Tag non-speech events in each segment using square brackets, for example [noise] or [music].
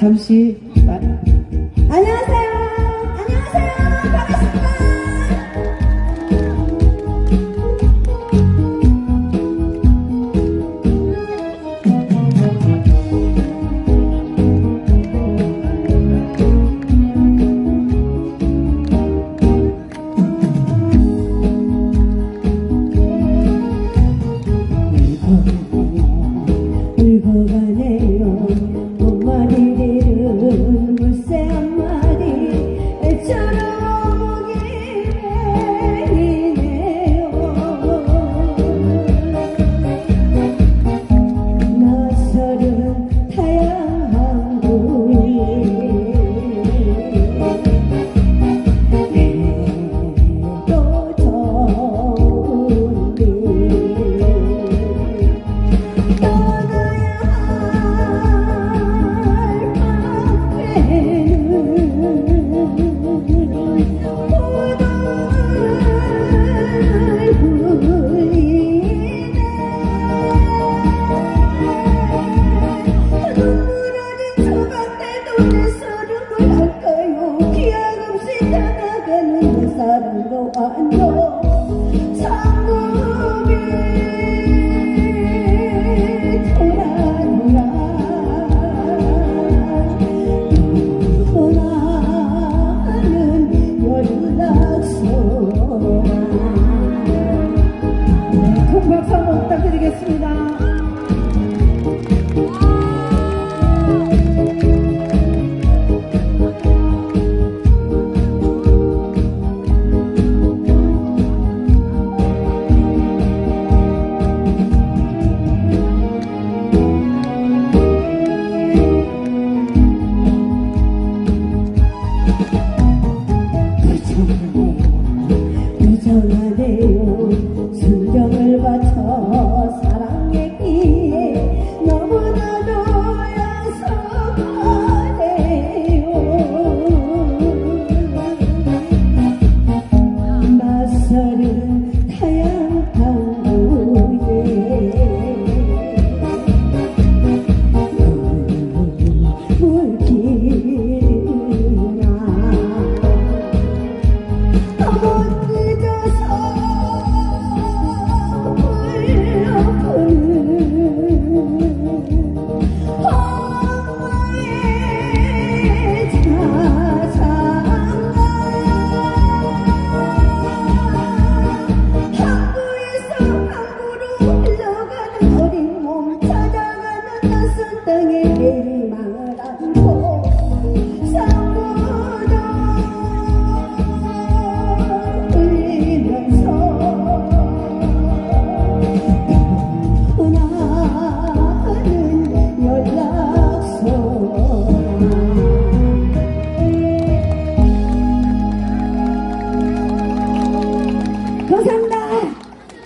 잠시 마- 안녕하세요. 안녕하세요. know I know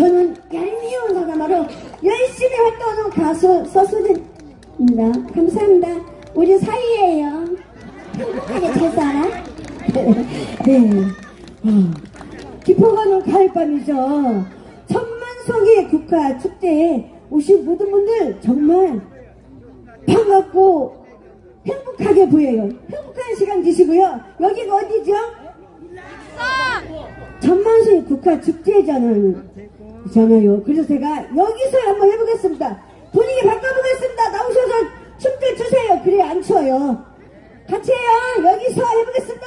저는 얄미운 사과마로 열심히 활동하는 가수 서수진입니다. 감사합니다. 우리 사이예요. 행복하게 잘 살아. [laughs] 네. 어, 깊어가는 가을밤이죠. 천만송이 국가 축제에 오신 모든 분들 정말 반갑고 행복하게 보여요. 행복한 시간 되시고요. 여기가 어디죠? 천만수의 국가 축제잖아요. 잖아요. 그래서 제가 여기서 한번 해보겠습니다. 분위기 바꿔보겠습니다. 나오셔서 춤들 추세요. 그래 안 추워요. 같이 해요. 여기서 해보겠습니다.